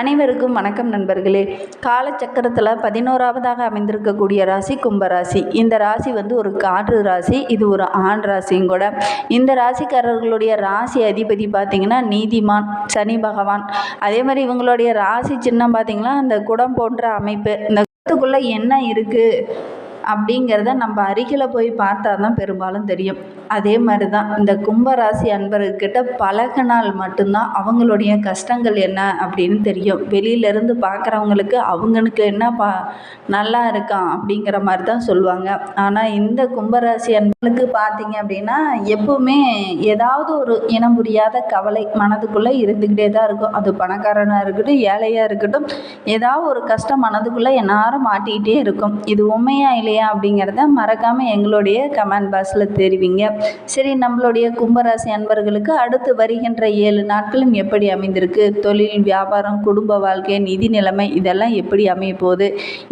அனைவருக்கும் வணக்கம் நண்பர்களே. காலச்சக்கரத்தில் பதினோராவதாக அமைந்திருக்கக்கூடிய ராசி கும்பராசி இந்த ராசி வந்து ஒரு காற்று ராசி இது ஒரு ஆண் ராசியும் கூட. இந்த ராசிக்காரர்களுடைய ராசி அதிபதி பார்த்திங்கன்னா நீதிமான் சனி பகவான். அதே மாதிரி இவங்களுடைய ராசி சின்னம் பார்த்திங்கன்னா அந்த குடம் போன்ற அமைப்பு. இந்த குடத்துக்குள்ளே என்ன இருக்குது அப்படிங்கிறத நம்ம அருகில் போய் பார்த்தா தான் பெரும்பாலும் தெரியும். அதே மாதிரி தான் இந்த கும்பராசி அன்பர்கிட்ட பழகினால் மட்டும்தான் அவங்களுடைய கஷ்டங்கள் என்ன அப்படின்னு தெரியும். வெளியிலேருந்து பார்க்குறவங்களுக்கு அவங்களுக்கு என்ன பா நல்லா இருக்கான் அப்படிங்கிற மாதிரி தான் சொல்லுவாங்க. ஆனால் இந்த கும்பராசி அன்பர்களுக்கு பார்த்தீங்க அப்படின்னா எப்பவுமே ஏதாவது ஒரு இனம் புரியாத கவலை மனதுக்குள்ளே இருந்துக்கிட்டே தான் இருக்கும். அது பணக்காரனாக இருக்கட்டும் ஏழையாக இருக்கட்டும் ஏதாவது ஒரு கஷ்டம் மனதுக்குள்ளே எந்நேரம் மாட்டிக்கிட்டே இருக்கும். இது உண்மையாக இல்லை இல்லையா அப்படிங்கிறத மறக்காமல் எங்களுடைய கமெண்ட் பாக்ஸில் தெரிவிங்க. சரி நம்மளுடைய கும்பராசி அன்பர்களுக்கு அடுத்து வருகின்ற ஏழு நாட்களும் எப்படி அமைந்திருக்கு? தொழில் வியாபாரம் குடும்ப வாழ்க்கை நிதி நிலைமை இதெல்லாம் எப்படி அமைய போகுது?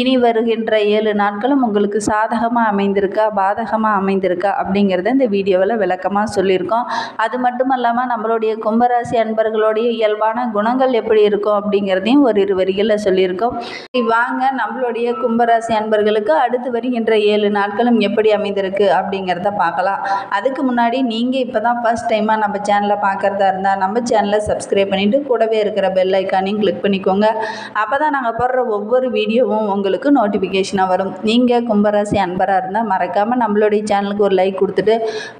இனி வருகின்ற ஏழு நாட்களும் உங்களுக்கு சாதகமாக அமைந்திருக்கா? பாதகமாக அமைந்திருக்கா? அப்படிங்கிறத இந்த வீடியோவில் விளக்கமாக சொல்லியிருக்கோம். அது மட்டும் இல்லாமல் நம்மளுடைய கும்பராசி அன்பர்களுடைய இயல்பான குணங்கள் எப்படி இருக்கும் அப்படிங்கிறதையும் ஒரு இரு வரிகளில் சொல்லியிருக்கோம் வாங்க. நம்மளுடைய கும்பராசி அன்பர்களுக்கு அடுத்து வருகின்ற ஏழு நாட்களும் எப்படி அமைந்திருக்கு அப்படிங்கிறத பார்க்கலாம். அதுக்கு முன்னாடி நீங்கள் இப்போ தான் ஃபஸ்ட் டைமாக நம்ம சேனலை பார்க்குறதா இருந்தால் நம்ம சேனலை சப்ஸ்கிரைப் பண்ணிவிட்டு கூடவே இருக்கிற பெல் ஐக்கானையும் கிளிக் பண்ணிக்கோங்க. அப்போ தான் நாங்கள் போடுற ஒவ்வொரு வீடியோவும் உங்களுக்கு நோட்டிஃபிகேஷனாக வரும். நீங்கள் கும்பராசி அன்பராக இருந்தால் மறக்காமல் நம்மளுடைய சேனலுக்கு ஒரு லைக் கொடுத்துட்டு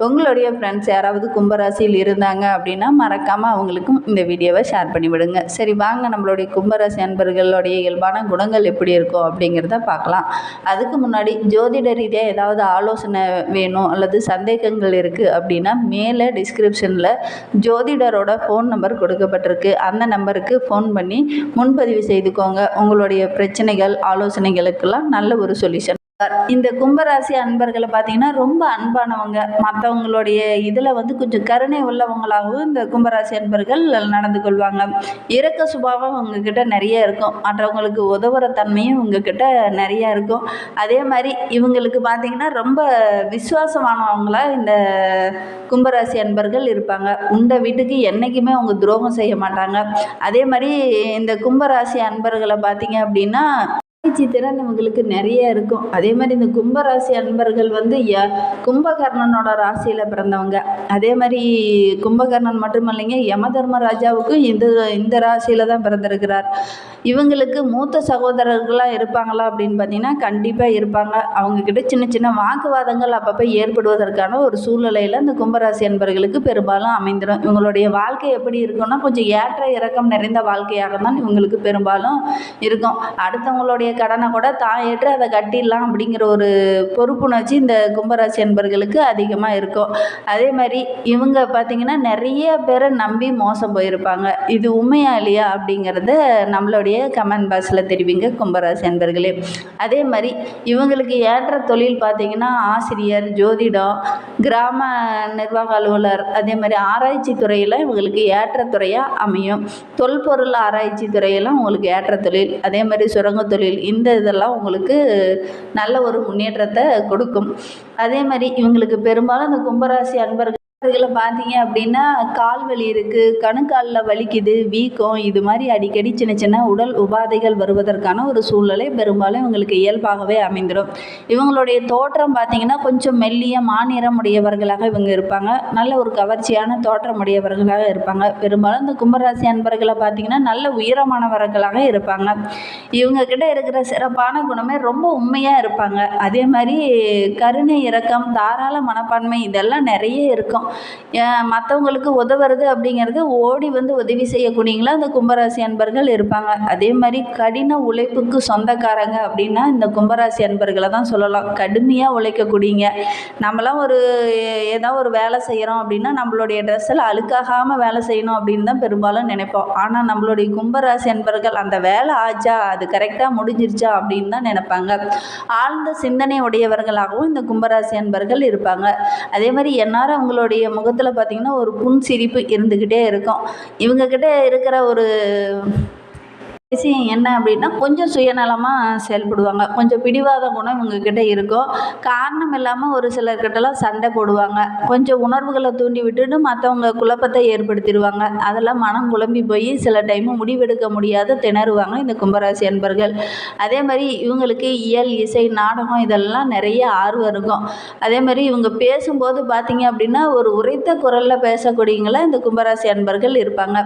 உங்களுடைய ஃப்ரெண்ட்ஸ் யாராவது கும்பராசியில் இருந்தாங்க அப்படின்னா மறக்காமல் அவங்களுக்கும் இந்த வீடியோவை ஷேர் பண்ணிவிடுங்க. சரி வாங்க நம்மளுடைய கும்பராசி அன்பர்களுடைய இயல்பான குணங்கள் எப்படி இருக்கும் அப்படிங்கிறத பார்க்கலாம். அதுக்கு முன்னாடி ஜோதிட ரீதியாக ஏதாவது ஆலோசனை வேணும் அல்லது சந்தேகங்கள் இருக்குது அப்படின்னா மேலே டிஸ்கிரிப்ஷனில் ஜோதிடரோட ஃபோன் நம்பர் கொடுக்கப்பட்டிருக்கு. அந்த நம்பருக்கு ஃபோன் பண்ணி முன்பதிவு செய்துக்கோங்க. உங்களுடைய பிரச்சனைகள் ஆலோசனைகளுக்கெல்லாம் நல்ல ஒரு சொல்யூஷன் இந்த கும்பராசி அன்பர்களை பார்த்தீங்கன்னா ரொம்ப அன்பானவங்க. மற்றவங்களுடைய இதில் வந்து கொஞ்சம் கருணை உள்ளவங்களாகவும் இந்த கும்பராசி அன்பர்கள் நடந்து கொள்வாங்க. இறக்க சுபாவம் உங்ககிட்ட நிறைய இருக்கும். மற்றவங்களுக்கு உதவுற தன்மையும் உங்ககிட்ட நிறைய இருக்கும். அதே மாதிரி இவங்களுக்கு பார்த்தீங்கன்னா ரொம்ப விசுவாசமானவங்களாக இந்த கும்பராசி அன்பர்கள் இருப்பாங்க. உண்ட வீட்டுக்கு என்றைக்குமே அவங்க துரோகம் செய்ய மாட்டாங்க. அதே மாதிரி இந்த கும்பராசி அன்பர்களை பார்த்தீங்க அப்படின்னா திறன் இவங்களுக்கு நிறைய இருக்கும். அதே மாதிரி இந்த கும்பராசி அன்பர்கள் வந்து ய கும்பகர்ணனோட ராசியில் பிறந்தவங்க. அதே மாதிரி கும்பகர்ணன் மட்டும் இல்லைங்க யம தர்மராஜாவுக்கும் இந்த இந்த ராசியில் தான் பிறந்திருக்கிறார். இவங்களுக்கு மூத்த சகோதரர்களாக இருப்பாங்களா அப்படின்னு பார்த்தீங்கன்னா கண்டிப்பாக இருப்பாங்க. அவங்கக்கிட்ட சின்ன சின்ன வாக்குவாதங்கள் அப்பப்போ ஏற்படுவதற்கான ஒரு சூழ்நிலையில் இந்த கும்பராசி அன்பர்களுக்கு பெரும்பாலும் அமைந்துடும் இவங்களுடைய வாழ்க்கை எப்படி இருக்கும்னா கொஞ்சம் ஏற்ற இறக்கம் நிறைந்த வாழ்க்கையாக தான் இவங்களுக்கு பெரும்பாலும் இருக்கும். அடுத்தவங்களுடைய கடனை கூட தான் ஏற்று அதை கட்டிடலாம் அப்படிங்கிற ஒரு பொறுப்புணர்ச்சி இந்த கும்பராசி அன்பர்களுக்கு அதிகமாக இருக்கும். அதே மாதிரி இவங்க பார்த்திங்கன்னா நிறைய பேரை நம்பி மோசம் போயிருப்பாங்க. இது உண்மையா இல்லையா அப்படிங்கிறத நம்மளுடைய கமெண்ட் பாக்ஸில் தெரிவிங்க கும்பராசி அன்பர்களே. அதே மாதிரி இவங்களுக்கு ஏற்ற தொழில் பார்த்திங்கன்னா ஆசிரியர் ஜோதிடம் கிராம நிர்வாக அலுவலர் அதே மாதிரி ஆராய்ச்சி துறையில் இவங்களுக்கு ஏற்ற துறையாக அமையும். தொல்பொருள் ஆராய்ச்சி துறையெல்லாம் உங்களுக்கு ஏற்ற தொழில் அதே மாதிரி சுரங்க தொழில் இந்த இதெல்லாம் உங்களுக்கு நல்ல ஒரு முன்னேற்றத்தை கொடுக்கும். அதே மாதிரி இவங்களுக்கு பெரும்பாலும் இந்த கும்பராசி அன்பர்கள் இவர்களை பார்த்தீங்க அப்படின்னா கால் வலி இருக்குது கணுக்காலில் வலிக்குது வீக்கம் இது மாதிரி அடிக்கடி சின்ன சின்ன உடல் உபாதைகள் வருவதற்கான ஒரு சூழ்நிலை பெரும்பாலும் இவங்களுக்கு இயல்பாகவே அமைந்துடும் இவங்களுடைய தோற்றம் பார்த்தீங்கன்னா கொஞ்சம் மெல்லிய மாநிறம் உடையவர்களாக இவங்க இருப்பாங்க. நல்ல ஒரு கவர்ச்சியான தோற்றம் உடையவர்களாக இருப்பாங்க. பெரும்பாலும் இந்த கும்பராசி அன்பர்களை பார்த்தீங்கன்னா நல்ல உயரமானவர்களாக இருப்பாங்க. இவங்க கிட்ட இருக்கிற சிறப்பான குணமே ரொம்ப உண்மையாக இருப்பாங்க. அதே மாதிரி கருணை இரக்கம் தாராள மனப்பான்மை இதெல்லாம் நிறைய இருக்கும். மற்றவங்களுக்கு உதவுறது அப்படிங்கிறது ஓடி வந்து உதவி செய்யக்கூடியங்களா இந்த கும்பராசி அன்பர்கள் இருப்பாங்க. அதே மாதிரி கடின உழைப்புக்கு சொந்தக்காரங்க அப்படின்னா இந்த கும்பராசி அன்பர்களை தான் சொல்லலாம். கடுமையாக உழைக்கக்கூடியங்க நம்மளாம் ஒரு ஏதாவது ஒரு வேலை செய்கிறோம் அப்படின்னா நம்மளுடைய ட்ரெஸ்ஸில் அழுக்காகாமல் வேலை செய்யணும் அப்படின்னு தான் பெரும்பாலும் நினைப்போம். ஆனால் நம்மளுடைய கும்பராசி அன்பர்கள் அந்த வேலை ஆச்சா அது கரெக்டாக முடிஞ்சிருச்சா அப்படின்னு தான் நினைப்பாங்க. ஆழ்ந்த சிந்தனை உடையவர்களாகவும் இந்த கும்பராசி அன்பர்கள் இருப்பாங்க. அதே மாதிரி எந்நேரம் அவங்களுடைய முகத்தில் பார்த்திங்கன்னா ஒரு புன்சிரிப்பு இருந்துக்கிட்டே இருக்கும். இவங்கக்கிட்ட இருக்கிற ஒரு விஷயம் என்ன அப்படின்னா கொஞ்சம் சுயநலமாக செயல்படுவாங்க. கொஞ்சம் பிடிவாத குணம் இவங்கக்கிட்ட இருக்கும் காரணம் இல்லாமல் ஒரு சிலர்கிட்டலாம் சண்டை போடுவாங்க. கொஞ்சம் உணர்வுகளை தூண்டி விட்டுட்டு மற்றவங்க குழப்பத்தை ஏற்படுத்திடுவாங்க. அதெல்லாம் மனம் குழம்பி போய் சில டைம் முடிவெடுக்க முடியாத திணறுவாங்க இந்த கும்பராசி அன்பர்கள். அதே மாதிரி இவங்களுக்கு இயல் இசை நாடகம் இதெல்லாம் நிறைய ஆர்வம் இருக்கும். அதே மாதிரி இவங்க பேசும்போது பார்த்தீங்க அப்படின்னா ஒரு உரைத்த குரலில் பேசக்கூடியவங்கள இந்த கும்பராசி அன்பர்கள் இருப்பாங்க.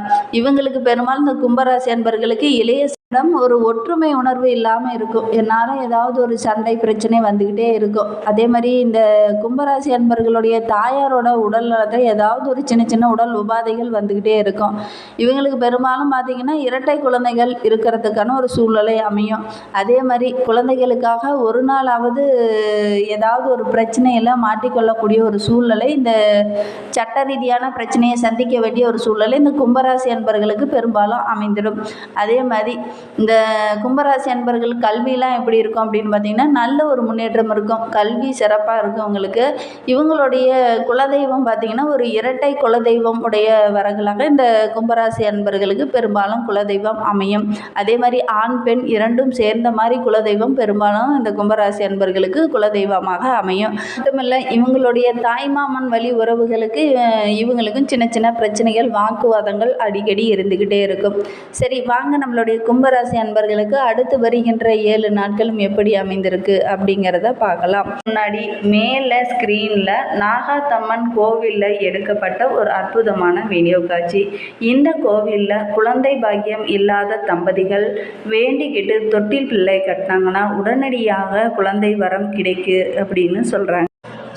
இவங்களுக்கு பெரும்பாலும் இந்த கும்பராசி அன்பர்களுக்கு இளைய இடம் ஒரு ஒற்றுமை உணர்வு இல்லாமல் இருக்கும். என்னால் ஏதாவது ஒரு சண்டை பிரச்சனை வந்துக்கிட்டே இருக்கும். அதே மாதிரி இந்த கும்பராசி அன்பர்களுடைய தாயாரோட உடல் நலத்தை ஏதாவது ஒரு சின்ன சின்ன உடல் உபாதைகள் வந்துக்கிட்டே இருக்கும். இவங்களுக்கு பெரும்பாலும் பார்த்திங்கன்னா இரட்டை குழந்தைகள் இருக்கிறதுக்கான ஒரு சூழ்நிலை அமையும். அதே மாதிரி குழந்தைகளுக்காக ஒரு நாளாவது ஏதாவது ஒரு பிரச்சனையில் மாட்டிக்கொள்ளக்கூடிய ஒரு சூழ்நிலை இந்த சட்ட ரீதியான பிரச்சனையை சந்திக்க வேண்டிய ஒரு சூழ்நிலை இந்த கும்பராசி அன்பர்களுக்கு பெரும்பாலும் அமைந்திடும். அதே மாதிரி இந்த கும்பராசி அன்பர்கள் கல்வியெலாம் எப்படி இருக்கும் அப்படின்னு பார்த்தீங்கன்னா நல்ல ஒரு முன்னேற்றம் இருக்கும். கல்வி சிறப்பாக இருக்கும் உங்களுக்கு. இவங்களுடைய குலதெய்வம் பார்த்திங்கன்னா ஒரு இரட்டை குலதெய்வம் உடைய வரகளாக இந்த கும்பராசி அன்பர்களுக்கு பெரும்பாலும் குலதெய்வம் அமையும். அதே மாதிரி ஆண் பெண் இரண்டும் சேர்ந்த மாதிரி குலதெய்வம் பெரும்பாலும் இந்த கும்பராசி அன்பர்களுக்கு குலதெய்வமாக அமையும். மட்டுமில்லை இவங்களுடைய தாய்மாமன் வழி உறவுகளுக்கு இவங்களுக்கும் சின்ன சின்ன பிரச்சனைகள் வாக்குவாதங்கள் அடிக்கடி இருந்துக்கிட்டே இருக்கும். சரி வாங்க நம்மளுடைய கும்பராசி அன்பர்களுக்கு அடுத்து வருகின்ற ஏழு நாட்களும் எப்படி அமைந்திருக்கு அப்படிங்கிறத பார்க்கலாம். முன்னாடி மேலே ஸ்க்ரீனில் நாகாத்தம்மன் கோவிலில் எடுக்கப்பட்ட ஒரு அற்புதமான வீடியோ காட்சி. இந்த கோவிலில் குழந்தை பாக்கியம் இல்லாத தம்பதிகள் வேண்டிக்கிட்டு தொட்டில் பிள்ளை கட்டினாங்கன்னா உடனடியாக குழந்தை வரம் கிடைக்கு அப்படின்னு சொல்கிறாங்க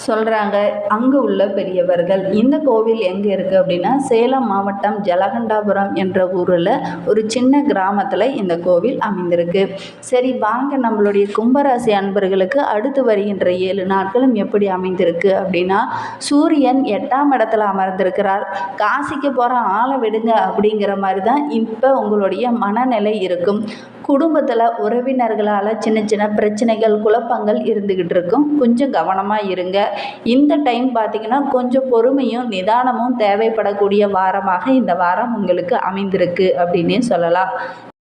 சொல்கிறாங்க அங்கே உள்ள பெரியவர்கள் இந்த கோவில் எங்கே இருக்குது அப்படின்னா சேலம் மாவட்டம் ஜலகண்டாபுரம் என்ற ஊரில் ஒரு சின்ன கிராமத்தில் இந்த கோவில் அமைந்திருக்கு. சரி வாங்க நம்மளுடைய கும்பராசி அன்பர்களுக்கு அடுத்து வருகின்ற ஏழு நாட்களும் எப்படி அமைந்திருக்கு அப்படின்னா சூரியன் எட்டாம் இடத்துல அமர்ந்திருக்கிறார். காசிக்கு போகிற ஆளை விடுங்க அப்படிங்கிற மாதிரி தான் இப்போ உங்களுடைய மனநிலை இருக்கும். குடும்பத்தில் உறவினர்களால் சின்ன சின்ன பிரச்சனைகள் குழப்பங்கள் இருந்துக்கிட்டு இருக்கும். கொஞ்சம் கவனமாக இருங்க. இந்த டைம் பார்த்திங்கன்னா கொஞ்சம் பொறுமையும் நிதானமும் தேவைப்படக்கூடிய வாரமாக இந்த வாரம் உங்களுக்கு அமைந்திருக்கு அப்படின்னே சொல்லலாம்.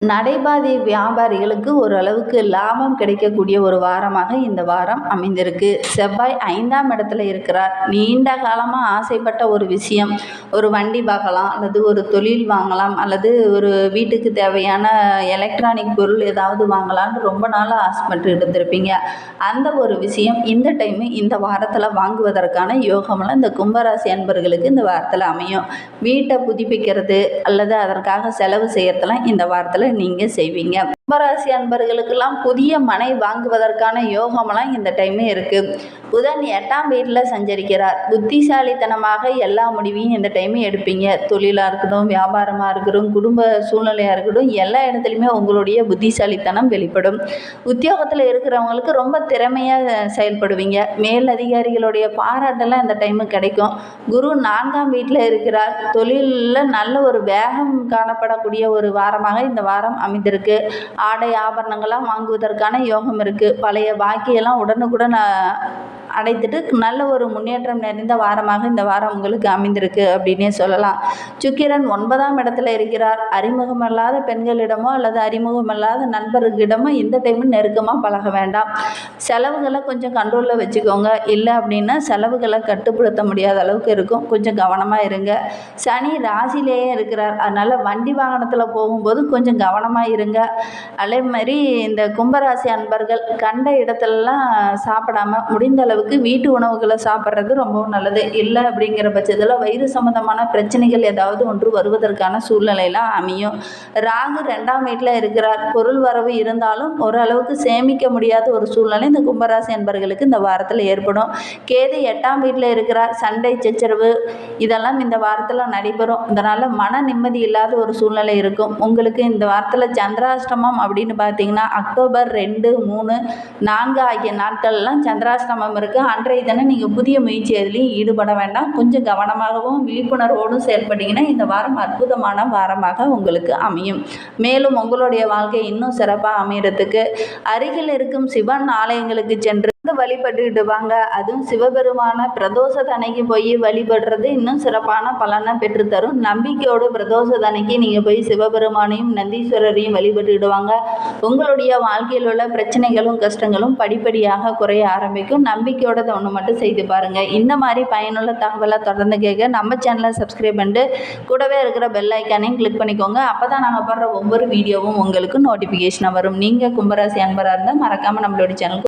நடைபாதை வியாபாரிகளுக்கு ஓரளவுக்கு லாபம் கிடைக்கக்கூடிய ஒரு வாரமாக இந்த வாரம் அமைந்திருக்கு. செவ்வாய் ஐந்தாம் இடத்துல இருக்கிறார். நீண்ட காலமாக ஆசைப்பட்ட ஒரு விஷயம். ஒரு வண்டி பார்க்கலாம் அல்லது ஒரு தொழில் வாங்கலாம் அல்லது ஒரு வீட்டுக்கு தேவையான எலக்ட்ரானிக் பொருள் ஏதாவது வாங்கலாம்னு ரொம்ப நாளாக ஆசைப்பட்டு இருந்திருப்பீங்க. அந்த ஒரு விஷயம் இந்த டைமு இந்த வாரத்தில் வாங்குவதற்கான யோகமெல்லாம் இந்த கும்பராசி அன்பர்களுக்கு இந்த வாரத்தில் அமையும். வீட்டை புதுப்பிக்கிறது அல்லது அதற்காக செலவு செய்யறதெல்லாம் இந்த வாரத்தில் நீங்கள் செய்வீங்க. கும்பராசி அன்பர்களுக்கெல்லாம் புதிய மனை வாங்குவதற்கான யோகமெல்லாம் இந்த டைமு இருக்குது புதன் எட்டாம் வீட்டில் சஞ்சரிக்கிறார். புத்திசாலித்தனமாக எல்லா முடிவையும் இந்த டைமு எடுப்பீங்க. தொழிலாக இருக்கட்டும் வியாபாரமாக இருக்கட்டும் குடும்ப சூழ்நிலையாக இருக்கட்டும் எல்லா இடத்துலையுமே உங்களுடைய புத்திசாலித்தனம் வெளிப்படும். உத்தியோகத்தில் இருக்கிறவங்களுக்கு ரொம்ப திறமையாக செயல்படுவீங்க. மேல் அதிகாரிகளுடைய பாராட்டெல்லாம் இந்த டைமு கிடைக்கும். குரு நான்காம் வீட்டில் இருக்கிறார். தொழிலில் நல்ல ஒரு வேகம் காணப்படக்கூடிய ஒரு வாரமாக இந்த வாரம் அமைந்திருக்கு. ஆடை ஆபரணங்கள்லாம் வாங்குவதற்கான யோகம் இருக்குது பழைய பாக்கியெல்லாம் உடனுக்குடன் அடைத்துட்டு நல்ல ஒரு முன்னேற்றம் நிறைந்த வாரமாக இந்த வாரம் உங்களுக்கு அமைந்திருக்கு அப்படின்னே சொல்லலாம். சுக்கிரன் ஒன்பதாம் இடத்துல இருக்கிறார். அறிமுகமல்லாத பெண்களிடமோ அல்லது அறிமுகமல்லாத நண்பர்களிடமோ இந்த டைமும் நெருக்கமாக பழக வேண்டாம். செலவுகளை கொஞ்சம் கண்ட்ரோலில் வச்சுக்கோங்க. இல்லை அப்படின்னா செலவுகளை கட்டுப்படுத்த முடியாத அளவுக்கு இருக்கும். கொஞ்சம் கவனமாக இருங்க. சனி ராசிலேயே இருக்கிறார். அதனால் வண்டி வாகனத்தில் போகும்போது கொஞ்சம் கவனமாக இருங்க. அதே மாதிரி இந்த கும்பராசி அன்பர்கள் கண்ட இடத்துலலாம் சாப்பிடாம முடிந்த அளவுக்கு வீட்டு உணவுகளை சாப்பிட்றது ரொம்பவும் நல்லது. இல்லை அப்படிங்கிற பட்சத்தில் வயிறு சம்மந்தமான பிரச்சனைகள் ஏதாவது ஒன்று வருவதற்கான சூழ்நிலையெல்லாம் அமையும். ராகு ரெண்டாம் வீட்டில் இருக்கிறார். பொருள் வரவு இருந்தாலும் ஓரளவுக்கு சேமிக்க முடியாத ஒரு சூழ்நிலை இந்த கும்பராசி என்பர்களுக்கு இந்த வாரத்தில் ஏற்படும். கேது எட்டாம் வீட்டில் இருக்கிறார். சண்டை சச்சரவு இதெல்லாம் இந்த வாரத்தில் நடைபெறும். இதனால் மன நிம்மதி இல்லாத ஒரு சூழ்நிலை இருக்கும். உங்களுக்கு இந்த வாரத்தில் சந்திராஷ்டமம் அப்படின்னு பார்த்தீங்கன்னா அக்டோபர் ரெண்டு மூணு நான்கு ஆகிய நாட்கள்லாம் சந்திராஷ்டமம் இருக்குது அன்றைய தினம் நீங்கள் புதிய முயற்சி எதுலையும் ஈடுபட வேண்டாம். கொஞ்சம் கவனமாகவும் விழிப்புணர்வோடும் செயல்பட்டீங்கன்னா இந்த வாரம் அற்புதமான வாரமாக உங்களுக்கு அமையும். மேலும் உங்களுடைய வாழ்க்கை இன்னும் சிறப்பாக அமையறதுக்கு அருகில் இருக்கும் சிவன் ஆலயங்களுக்கு சென்று வழிபட்டுக்கிட்டு வாங்க. அதுவும் சிவபெருமான பிரதோஷ தனைக்கு போய் வழிபடுறது இன்னும் சிறப்பான பலனை பெற்றுத்தரும். நம்பிக்கையோடு பிரதோஷ தனைக்கு நீங்கள் போய் சிவபெருமானையும் நந்தீஸ்வரரையும் வழிபட்டுக்கிட்டு வாங்க. உங்களுடைய வாழ்க்கையில் உள்ள பிரச்சனைகளும் கஷ்டங்களும் படிப்படியாக குறைய ஆரம்பிக்கும். நம்பிக்கையோட ஒன்று மட்டும் செய்து பாருங்கள் இந்த மாதிரி பயனுள்ள தகவலை தொடர்ந்து கேட்க நம்ம சேனலை சப்ஸ்கிரைப் பண்ணிட்டு கூடவே இருக்கிற பெல் ஐக்கானையும் கிளிக் பண்ணிக்கோங்க. அப்போ தான் நாங்கள் போடுற ஒவ்வொரு வீடியோவும் உங்களுக்கு நோட்டிஃபிகேஷனாக வரும். நீங்கள் கும்பராசி அன்பராக இருந்தால் மறக்காமல் நம்மளுடைய சேனலுக்கு